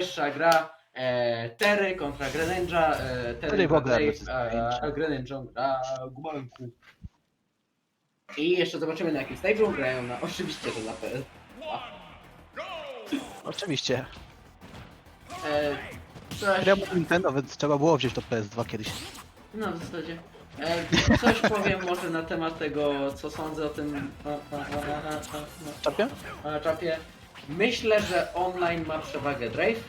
Pierwsza gra e, Terry kontra Greninja. E, Terry Terry versus Greninja. a, a Greninja gra Gumanku. I jeszcze zobaczymy na jakim stage'u grają na oczywiście to na PS. Oczywiście. E, coś, Ja mam Nintendo, więc trzeba było wziąć to PS2 kiedyś. no w zasadzie. E, coś powiem może na temat tego, co sądzę o tym a, a, czapie. Myślę, że online ma przewagę Drave.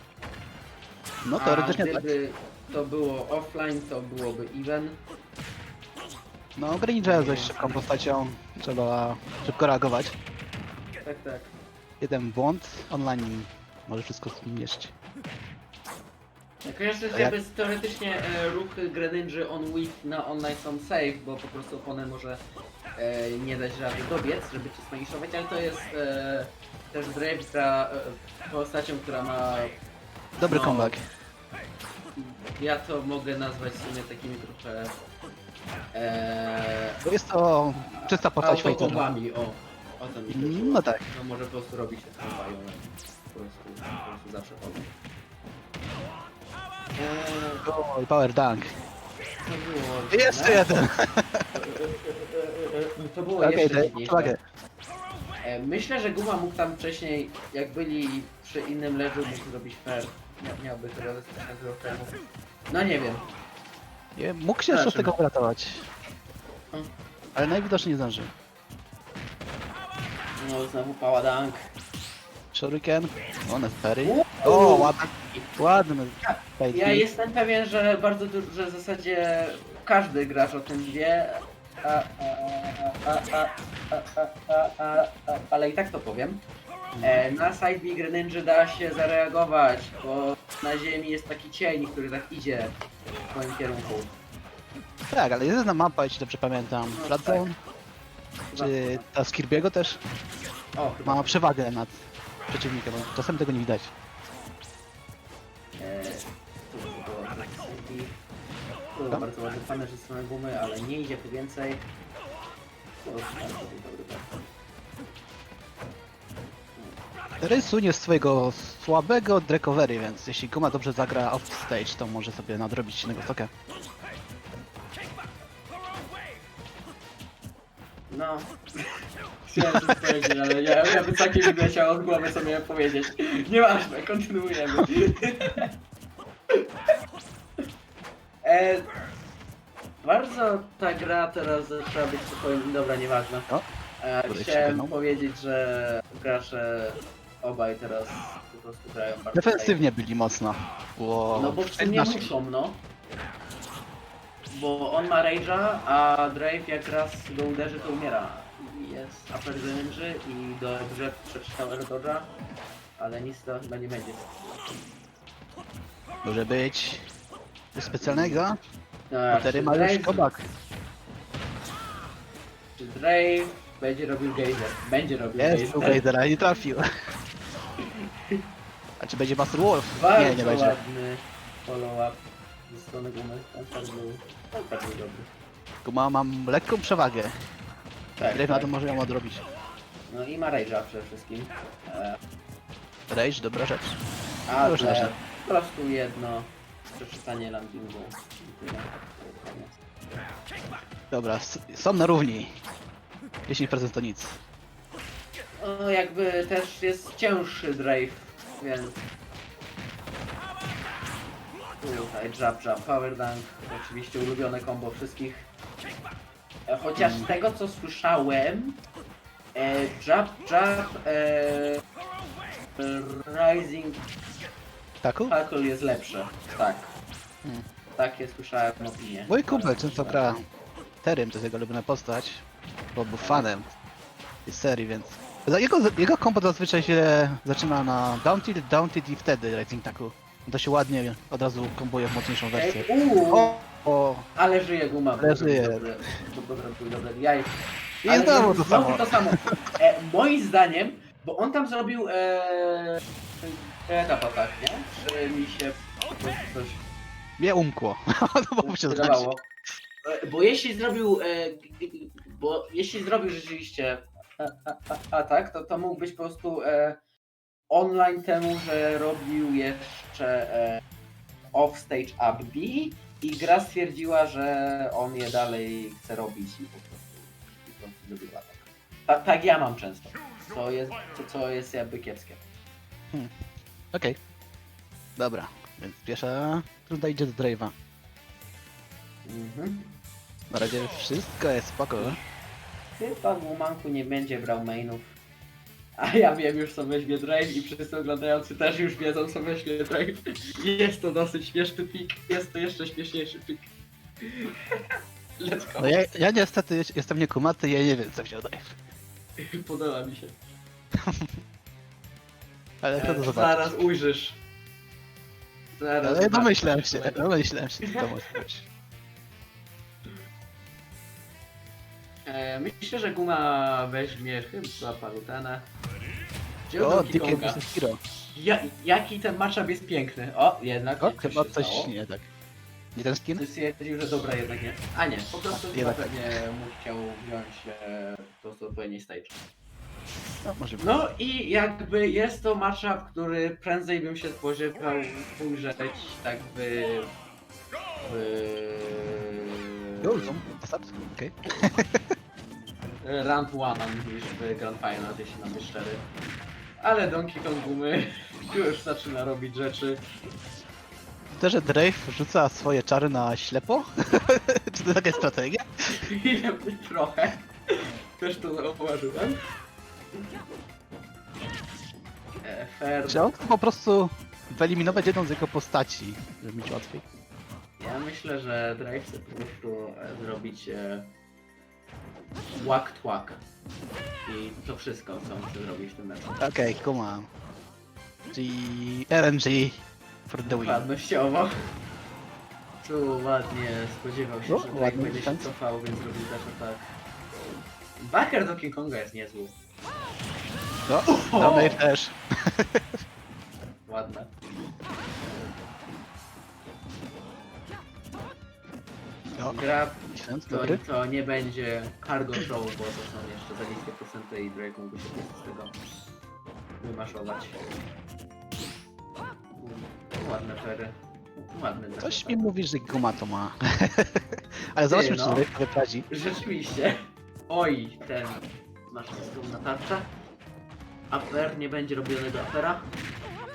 No A teoretycznie tak. gdyby to było offline, to byłoby even. No Greninja jest dość szybką postacią. Trzeba szybko reagować. Tak, tak. Jeden błąd, online może wszystko zmieść. Jeszcze, A że jak- jakby teoretycznie e, ruchy Greninja on Wii na online są safe, bo po prostu oponent może e, nie dać rady dobiec, żeby cię smagiszować, ale to jest e, też Drave gra e, postacią, która ma... Dobry No. comeback. Ja to mogę nazwać w sumie takimi trochę... E, Bo jest to czysta postać fightera. autokombami, o. O to mi chodziło. No tak. No może po prostu robić te kombają, po prostu, po prostu zawsze chodzą. Eee, Oj, power dunk. to było... Jeszcze jeden. To było Okej, jeszcze dziwniejsze. E, Myślę, że Guma mógł tam wcześniej, jak byli przy innym ledżu, mógł zrobić fair. Mia- Miałby chyba dużo fairów. No nie wiem. Nie, Mógł się jeszcze z Zobaczymy. tego uratować. Mm. Ale najwidoczniej nie zdążył. No znowu pała dunk. Shuriken. O, Nespery. Uuu. O, ładny. Ładny. Ja jestem pewien, że bardzo dużo, że w zasadzie każdy gracz o tym wie ale i tak to powiem. E, na side B ninja da się zareagować, bo na ziemi jest taki cień, który tak idzie w moim kierunku. Tak, ale jest jedna mapa, jeśli dobrze pamiętam. No, tak. czy ta z Kirby'ego też O, chyba. ma przewagę nad przeciwnikiem, bo czasem tego nie widać. E, tu było tak, side było bardzo ładny panel ze strony gumy, ale nie idzie po więcej. To jest bardzo dobry bardzo. Rysunie swojego słabego Drecovery, więc jeśli Guma dobrze zagra off stage, to może sobie nadrobić innego sokę. No. Chciałem coś powiedzieć, ale ja, ja bym takie nie leciał od głowy sobie powiedzieć. Nieważne, kontynuujemy. E, bardzo ta gra teraz zaczęła być spokojna. Dobra, nieważne. O, E, chciałem powiedzieć, że gracze obaj teraz po prostu grają bardzo Defensywnie byli mocno. Było no bo w sumie naszych- muszą, no. Bo on ma Rage'a, a Drave jak raz go uderzy, to umiera. I Jest upper Greninja i dobrze przeczytał Erdodge'a, ale nic to chyba nie będzie. Może być coś specjalnego. No, Batery czy ma już comeback. czy Drave będzie robił gejzer? Będzie robił Jest u gejzer. Vadera, nie trafił. A czy będzie Master Wolf? Bardzo Nie, nie będzie. ładny follow-up ze strony gumy. Tak był, ten tak był dobry. Guma mam lekką przewagę. Tak, Drave na tak. to może ją odrobić. No i ma Rage'a przede wszystkim. E, Rage, dobra rzecz. A, po prostu jedno przeczytanie landingu. i tyle. Koniec. Dobra, s- są na równi. Jeśli prezent to nic. No jakby też jest cięższy drive, więc... Tutaj jab, jab, power dunk, oczywiście ulubione combo wszystkich. E, Chociaż z tego co słyszałem, e, jab, jab, e, rising Taku? tackle jest lepsze, tak. Hmm. Takie słyszałem opinie. Mój kumpel często gra Terym, to jest jego ulubiona postać, bo był fanem tej serii, więc... Jego, jego kompo zazwyczaj się zaczyna na down tilt, down tilt i wtedy Rising Taku. To się ładnie od razu kombuje w mocniejszą wersję. Ej, uuu, O, o, ale żyje guma. Ale żyje. Dobre, bo zrobił dobre jaj. I znowu to samo. to samo. E, moim zdaniem, bo on tam zrobił e, etap atak, nie? Czy mi się po prostu coś mnie umkło. to mu się wydawało. E, Bo jeśli zrobił, e, g- g- bo jeśli zrobił rzeczywiście a, a, a, atak, to to mógł być po prostu e, online temu, że robił jeszcze e, offstage up B i gra stwierdziła, że on je dalej chce robić i po prostu, i po prostu zrobiła tak. Ta, tak ja mam często, co jest, co, co jest jakby kiepskie. Okej. Dobra, więc pierwsza runda idzie do Drave'a. Mhm. Na razie wszystko jest spoko. Chyba Gumanku nie będzie brał mainów. A ja wiem już co weźmie Drive i wszyscy oglądający też już wiedzą co weźmie Drive. Jest to dosyć śmieszny pik, jest to jeszcze śmieszniejszy pik. Let's go. No ja, ja niestety jestem niekumaty, ja nie wiem co wziął Drave. Podoba mi się. Ale to do E, zobaczyć. Zaraz ujrzysz. Zaraz Ale zobaczysz. domyślałem się, domyślałem się, co to może być. E, myślę, że Guma weźmie chyba Palutena. Gdzie O, Donkey Dicky Konga? vs. Hero. Ja, jaki ten matchup jest piękny. O, jednak. O, chyba coś stało. nie tak. Nie ten skin? Ty stwierdził, że dobra jednak nie. A nie, po prostu A, chyba jednak pewnie mu chciał wziąć e, po prostu odpowiedni stage. No, może być. No i jakby jest to matchup, który prędzej bym się spodziewał ujrzeć tak by... w... Jo, są zasad? Okej. Round 1 niż w Grand Final, jeśli mam być szczery. Ale Donkey Kong Gumy już zaczyna robić rzeczy. To, że Drave rzuca swoje czary na ślepo? Czy to taka strategia? Trochę. Też to zauważyłem. E, fair. Czy on chce po prostu wyeliminować jedną z jego postaci, żeby mieć łatwiej? Ja myślę, że Drive chce po prostu e, zrobić e, whack twack. I to wszystko, co on chce zrobić w tym meczu. Okej, kumam. Czyli RNG for the win. Ładnościowo. Tu ładnie spodziewał się, O, że Drake będzie się defense. cofał, więc zrobił też atak. Backer do King Konga jest niezły. No, no Dave też. Ładne. No, Gra to, dobry. to nie będzie cargo show, bo to są jeszcze za niskie procenty i Drake mógłby się z tego wymaszować. Ładne pery. Ładny Coś mi mówi, że Guma to ma. Ale zobaczmy, czy no. Drave to wypradzi. Rzeczywiście. Oj, ten masz na tarcza. Upper nie będzie robionego upera.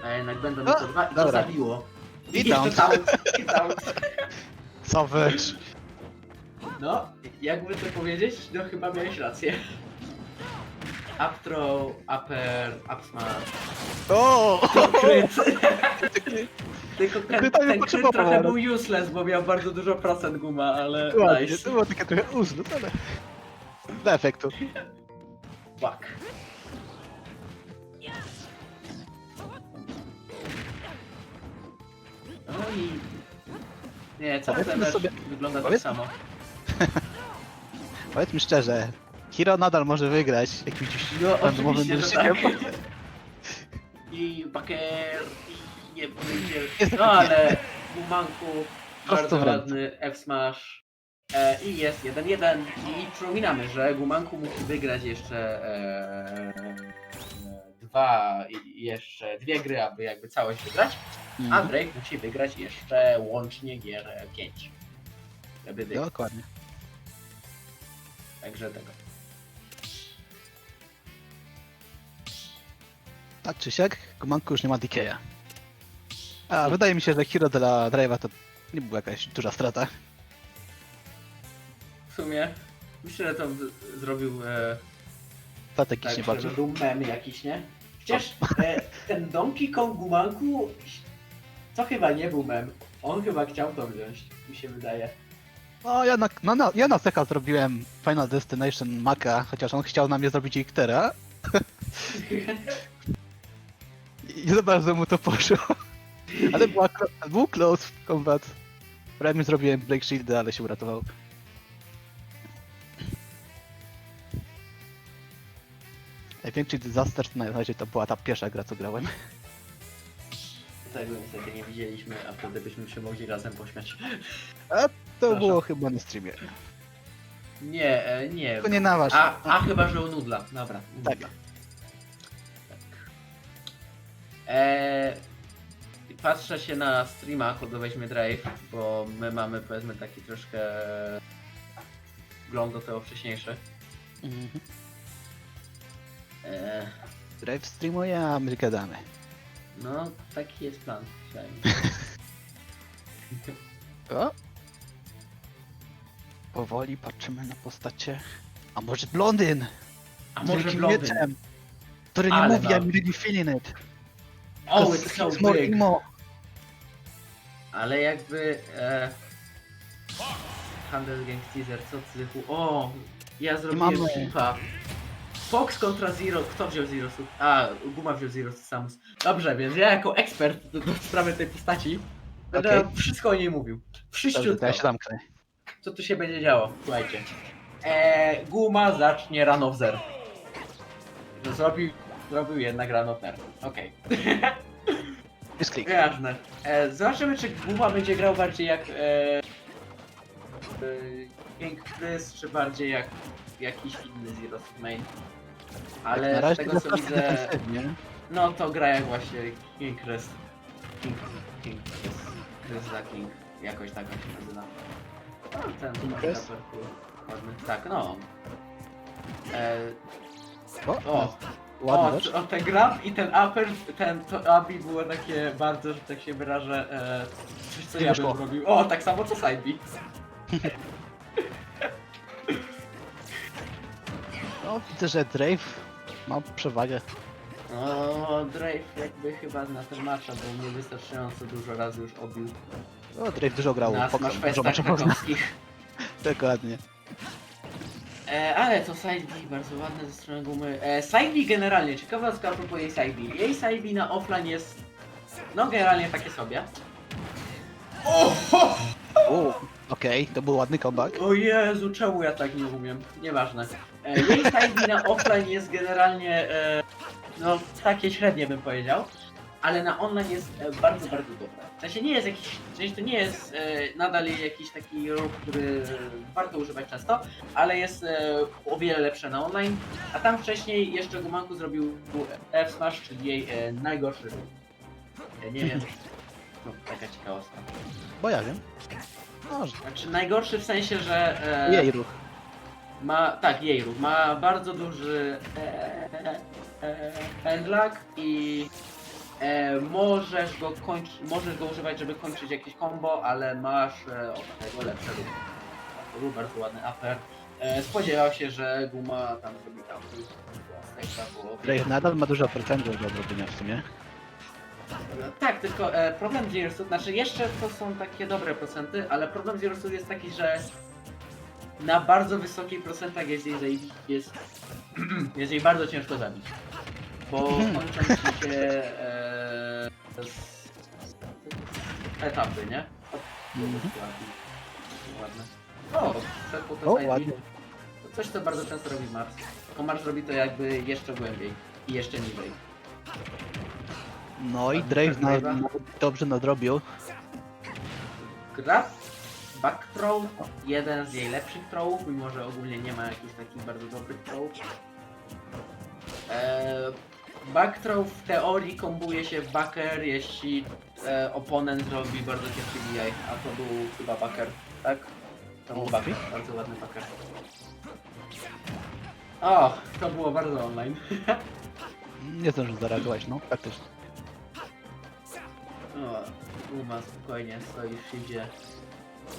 A jednak będą O, tylko dwa i to dobra. zabiło. I jeszcze down. down. I down. Co wyż? No, jakby to powiedzieć, no chyba miałeś rację. Up throw, upper, up smash. O! Kryt. Tylko ten, Kryta nie ten kryt potrzebował, trochę ale- był useless, bo miał bardzo dużo procent guma, ale Ładnie, nice. to było takie trochę uznut, ale... Dla efektu. Fuck. No i... Nie, cały ten mecz sobie- wygląda tak powiedzmy- samo. Powiedzmy szczerze, Hiro nadal może wygrać jakimś No randomowym oczywiście, że tak. I Baker, i nie. Jest No ale Gumanku, Prosto bardzo w ręce. ładny F-Smash. E, I jest 1-1 i przypominamy, że Gumanku musi wygrać jeszcze e, e, dwa, i- jeszcze dwie gry, aby jakby całość wygrać, a Mhm. Drake musi wygrać jeszcze łącznie gier 5. Żeby wygrać, Dokładnie. także tego. Tak czy siak, Gumanku już nie ma DK'a. A wydaje mi się, że Hero dla Drive'a to nie była jakaś duża strata. W sumie myślę, że to z- zrobił e, Strategicznie tak, bardziej. żeby był mem jakiś, nie? Przecież e, ten Donkey Kong Gumanku to chyba nie był mem. On chyba chciał to wziąć, mi się wydaje. No ja na, no, no, ja na Seka zrobiłem Final Destination Maka, chociaż on chciał na mnie zrobić Iktera. I za bardzo mu to poszło. Ale była, był close combat. Prawie zrobiłem Blake Shieldy, ale się uratował. Największy disaster to na razie to była ta pierwsza gra, co grałem. Tego niestety nie widzieliśmy, a wtedy byśmy się mogli razem pośmiać. To Proszę. było chyba na streamie. Nie, e, nie. Tylko nie na was. A, a chyba, że u Nudla. Dobra. u Tak. Nudla. Eee, patrzę się na streama, kogo weźmie Drive, bo my mamy powiedzmy taki troszkę wgląd do tego wcześniejszy. Mhm. Eee, Drive streamuje, a my gadamy. no, taki jest plan. przynajmniej. O! Powoli patrzymy na postacie. A może blondyn? A z może wielkim blondyn? mieczem, który nie Ale mówi, mam. I'm really feeling it. Oh, it's so more big. emo. Ale jakby... E, Handel Gang Teaser, co ty... O! Ja zrobiłem mamy- flipa. Fox kontra Zero. Kto wziął Zero Suit? A, Guma wziął Zero Suit Samus. Dobrze, więc ja jako ekspert do, do sprawy tej postaci będę Okej. wszystko o niej mówił. Dobrze, Wszyściutko. to ja się zamknę. Co tu się będzie działo? Słuchajcie. E, Guma zacznie Run of Zero. No, Zrobił, zrobił jednak Run of Zero. Okej. Jest klik. Jasne. E, zobaczymy, czy Guma będzie grał bardziej jak e, e, King Chris, czy bardziej jak jakiś inny Zero Suit Main. Ale na z razie tego co widzę, defensywnie. no to gra jak właśnie King Chris. King, King Chris. Chris za King. Jakoś tak on się nazywa. No, ten King Chris? Ładny. Tak, no. E, O, o, dodge. o, ten grab i ten upper, ten to abi było takie bardzo, że tak się wyrażę, e, coś co Nie ja wyszło. bym robił. O, tak samo co side B. No, widzę, że Drave ma przewagę. O, Drake jakby chyba na ten matcha, bo mnie wystarczająco dużo razy już obił O, Drave dużo grał. na Smash dużo Festach meczów krakowskich. Dokładnie. E, ale to side B bardzo ładne ze strony gumy. E, side B generalnie, ciekawostka a propos jej side B. Jej side B na offline jest, no generalnie takie sobie. Oho! O, okej, to był ładny comeback. O Jezu, czemu ja tak nie umiem? Nieważne. E, jej side na offline jest generalnie, e, no takie średnie bym powiedział, ale na online jest e, bardzo, bardzo dobre. W sensie nie jest jakiś, w sensie to nie jest e, nadal jakiś taki ruch, który warto używać często, ale jest e, o wiele lepsze na online, a tam wcześniej jeszcze Gumanku zrobił F-Smash, czyli jej e, najgorszy ruch. Ja nie wiem, no taka ciekawostka. Bo ja wiem. No, że- Znaczy najgorszy w sensie, że... E, jej ruch. Ma, tak, jej ruch. Ma bardzo duży e, e, handlag i e, możesz go kończyć, możesz go używać, żeby kończyć jakieś combo, ale masz e, od tego lepsze był bardzo ładny upper. E, spodziewał się, że Guma tam zrobi tam Drave nadal ma dużo procentów do odrobienia w sumie. tak, tylko e, problem Zero Suit, znaczy jeszcze to są takie dobre procenty, ale problem Zero Suit jest taki, że na bardzo wysokich procentach jest jej, zajebi- jest, jest jej bardzo ciężko zabić. Bo kończą ci się e, z, etapy, nie? Ładne. O, to O, ładnie. To coś, co bardzo często robi Mars. Tylko Mars robi to jakby jeszcze głębiej i jeszcze niżej. No i Drave na, na, dobrze nadrobił. Grab, back throw, jeden z jej lepszych throwów, mimo że ogólnie nie ma jakichś takich bardzo dobrych throwów. Eee, back throw w teorii kombuje się w backer, jeśli e, oponent zrobi bardzo ciężki DI, a to był chyba backer, tak? To był backer, bardzo ładny backer. O, to było bardzo online. Nie zdążył zareagować, no, faktycznie. O, Uma spokojnie stoi w shieldzie.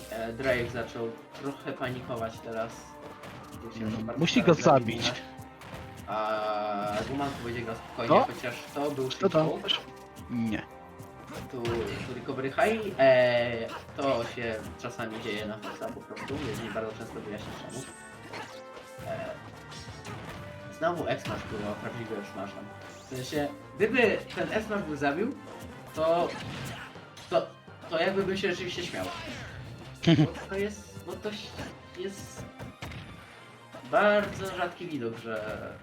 E, Drake zaczął trochę panikować teraz. Musiał Mm, bardzo musi go zaraz zabić. A Gumanku będzie grał spokojnie, O! chociaż to był Co tam? shield Nie. tu, tu recovery high. E, to się czasami dzieje na Foxa po prostu, więc nie bardzo często wyjaśnię czemu. E, znowu X-Smash było prawdziwym Smashem. W sensie, gdyby ten S-Smash był zabił, to, to, to jakby bym się rzeczywiście śmiał. Bo to jest, bo to jest bardzo rzadki widok, że,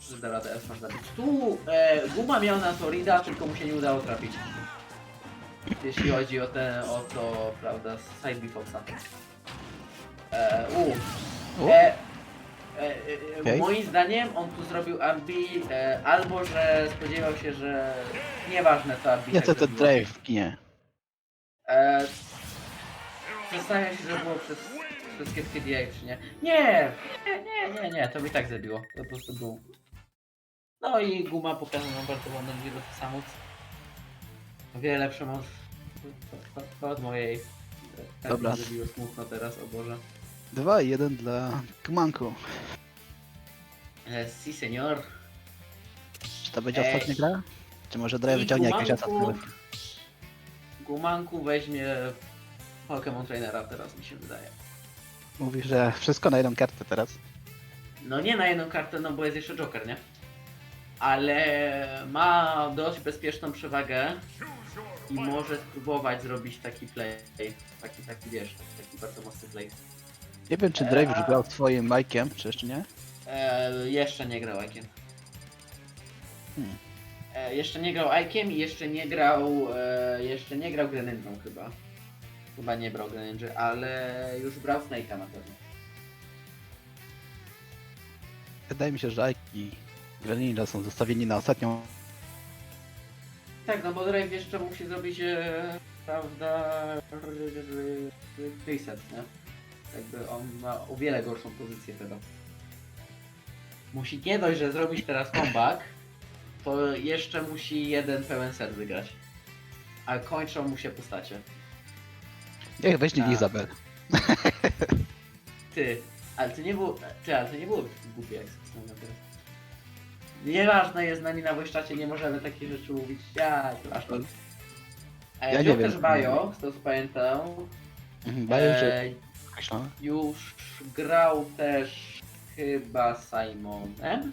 że da radę zabić. Tu e, Guma miał na to Rida, tylko mu się nie udało trafić. Jeśli chodzi o, te, o to, prawda, Side B Foxa. E, u, e, E, e, Okej. Moim zdaniem on tu zrobił Arbi e, albo, że spodziewał się, że nieważne Arbi Nie tak co to zrobiło. Drave w kinie. E, Zastanawiam się, że było przez wszystkie TDA, czy nie. Nie, nie, nie, nie, nie, to by tak zabiło. To po prostu był. No i guma pokazała nam bardzo ładną wielu samóc. O wiele lepszą od, od, od mojej. Tak Dobra. mi zrobiło smutno teraz, o Boże. 2 i 1 dla Kmanku. E, si, senior. Czy to będzie Ej. ostatnia gra? Czy może Drave I wyciągnie atak? Gumanku- Gumanku weźmie Pokémon Trainera teraz mi się wydaje. Mówi, że wszystko na jedną kartę teraz. No nie na jedną kartę, no bo jest jeszcze Joker, nie? Ale ma dość bezpieczną przewagę i może spróbować zrobić taki play. Taki, taki wiesz, taki bardzo mocny play. Nie wiem, czy Drave już grał swoim Mike'iem, czy jeszcze nie? E, jeszcze nie grał Aikiem. Hmm. E, jeszcze nie grał Aikiem i jeszcze nie grał. E, jeszcze nie grał Greninją chyba. Chyba nie brał Greninja, ale już brał Snake'a na pewno. Wydaje mi się, że Ike Greninja są zostawieni na ostatnią. Tak, no bo Drive jeszcze musi zrobić, e, prawda, reset, nie? Jakby on ma o wiele gorszą pozycję teraz. Musi nie dość, że zrobić teraz comeback, to jeszcze musi jeden pełen set wygrać. A kończą mu się postacie. Niech weźmie Tak. Izabel. Ty, ale to nie było, ty, ale to nie było głupie jak wspomniałem teraz. Nieważne jest z nami na wojszczacie, nie możemy takich rzeczy mówić. Ja, tak. E, Ja nie wiem. też Bajo, z tego co pamiętam. Mhm, Bajo, że E, już grał też chyba Simonem,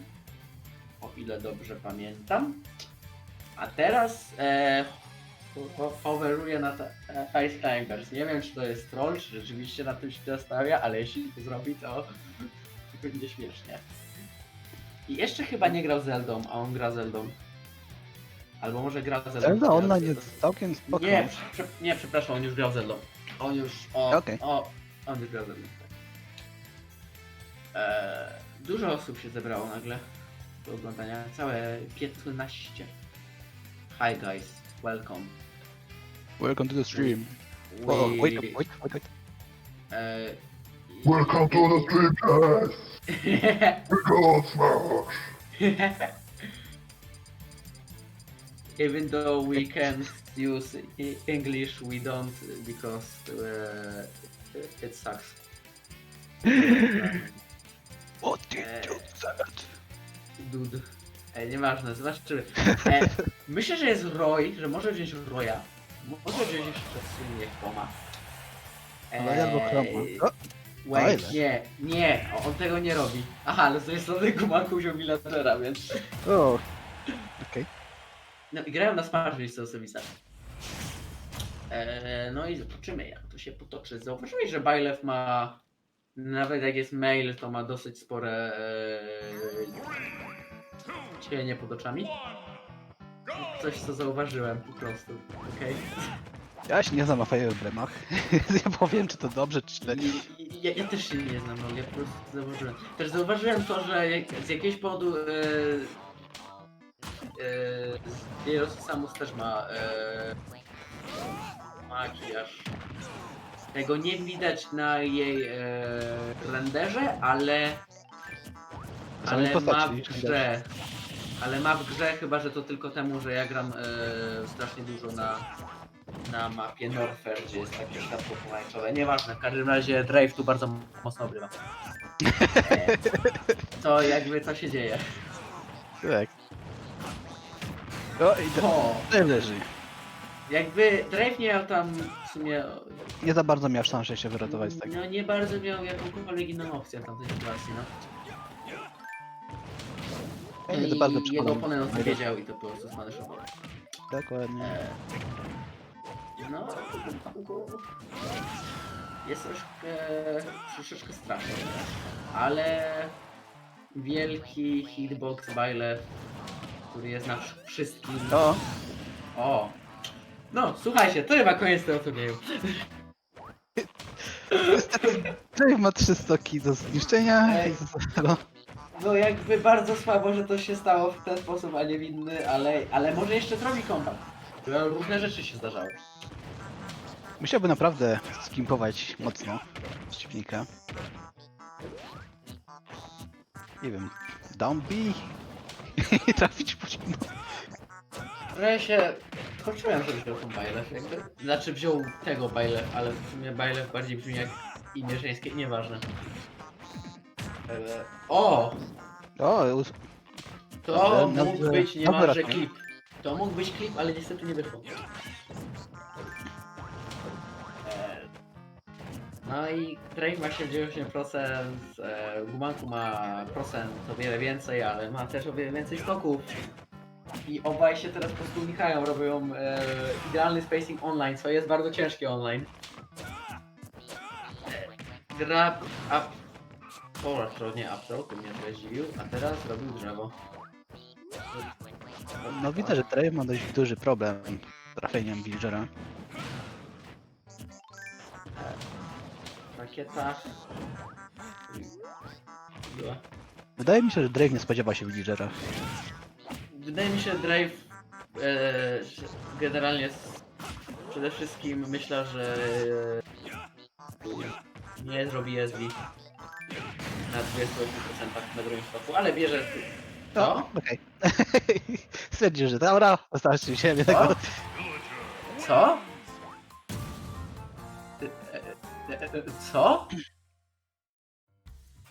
o ile dobrze pamiętam. A teraz e, ho- ho- hoveruje nad e, Ice Climbers. Nie wiem, czy to jest troll, czy rzeczywiście na tym się zastawia, ale jeśli to zrobi, to będzie śmiesznie. I jeszcze chyba nie grał Zeldą, a on gra Zeldą. Albo może gra Zeldą. Zelda online jest całkiem spoko. nie, prze, nie, przepraszam, on już grał Zeldą. On już. O, Okej. o, on już grał Zeldą. Eee, dużo osób się zebrało nagle do oglądania. Całe 15. Hi guys, welcome. Welcome to the stream. We, Oh, wait, wait, wait, wait. eee, Welcome to the stream, guys! We got smash! Even though we can use e- English, we don't because uh, it sucks. What did you said? Dude. E, nieważne, zobaczymy. E, myślę, że jest Roy, że może wziąć Roya. Może wziąć jeszcze Sunię Koma. Ale albo Chroma. O, Wait, ile? nie, nie, on tego nie robi. Aha, ale z tej strony Gumaku wziął Millatera, więc... O, okej. No i grają na Smash, jeśli są sobie sami. E, no i zobaczymy jak to się potoczy. Zauważyłeś, że Bailew ma, nawet jak jest mail, to ma dosyć spore e, cienie pod oczami. Coś co zauważyłem po prostu, okej? Ja się nie znam na Fire Emblemach. ja powiem, czy to dobrze, czy źle. Ja, ja też się nie znam, no, ja po prostu zauważyłem. Też zauważyłem to, że jak, z jakiegoś powodu e, e, Jeros Samus też ma e, makijaż. Tego nie widać na jej e, renderze, ale ale ma w grze. Ale ma w grze, chyba że to tylko temu, że ja gram e, strasznie dużo na, na mapie Norfair, gdzie jest takie światło pomarańczowe. Nieważne, w każdym razie Drave tu bardzo mocno obrywa. E, to jakby co się dzieje. Tak. O, i O, Drave leży. jakby Drave nie miał tam w sumie. Nie za bardzo miał szansę się wyratować z tego. No nie bardzo miał jakąkolwiek inną opcję w tamtej sytuacji, no. Ja nie za bardzo I jego oponent o tym wiedział i to po prostu smaneszował. Dokładnie. E, No, jest troszkę, troszeczkę straszny, ale wielki hitbox Bailew, który jest na wszystkim. O, O! No, słuchajcie, to chyba koniec tego turnieju. Drake ma trzy stoki do zniszczenia. Ej. Zero. No jakby bardzo słabo, że to się stało w ten sposób, a nie w inny, ale, ale może jeszcze zrobi kombat. Różne rzeczy się zdarzały. Musiałby naprawdę skimpować mocno przeciwnika. Nie wiem, down B i trafić po nim. Trochę się skoczyłem, żeby wziął tą Bajlew, jakby. Znaczy wziął tego Bajlew, ale w sumie Bajlew bardziej brzmi jak imię żeńskie, nieważne. Eee, O! O, us- To Dobra, mógł dobra. być Dobra, niemalże to- klip. To mógł być klip, ale niestety nie wyszło. No i Drake ma 78%, e, Gumanku ma procent o wiele więcej, ale ma też o wiele więcej stoków. I obaj się teraz po prostu unikają, robią e, idealny spacing online, co jest bardzo ciężkie online. E, gra up, Polar to nie upthrow, to mnie trochę zdziwił, a teraz robił drzewo. No widzę, że Drake ma dość duży problem z trafieniem Villagera. Rakieta. Była. Wydaje mi się, że Drake nie spodziewa się Villagera. Wydaje mi się, Drive e, że generalnie s- przede wszystkim myślę, że e, nie zrobi SB na 28% na drugim stoku, ale bierze. No, Co? okej. Stwierdził, że dobra, wystarczy się tego. Co? Co? E, e, e, e, Co?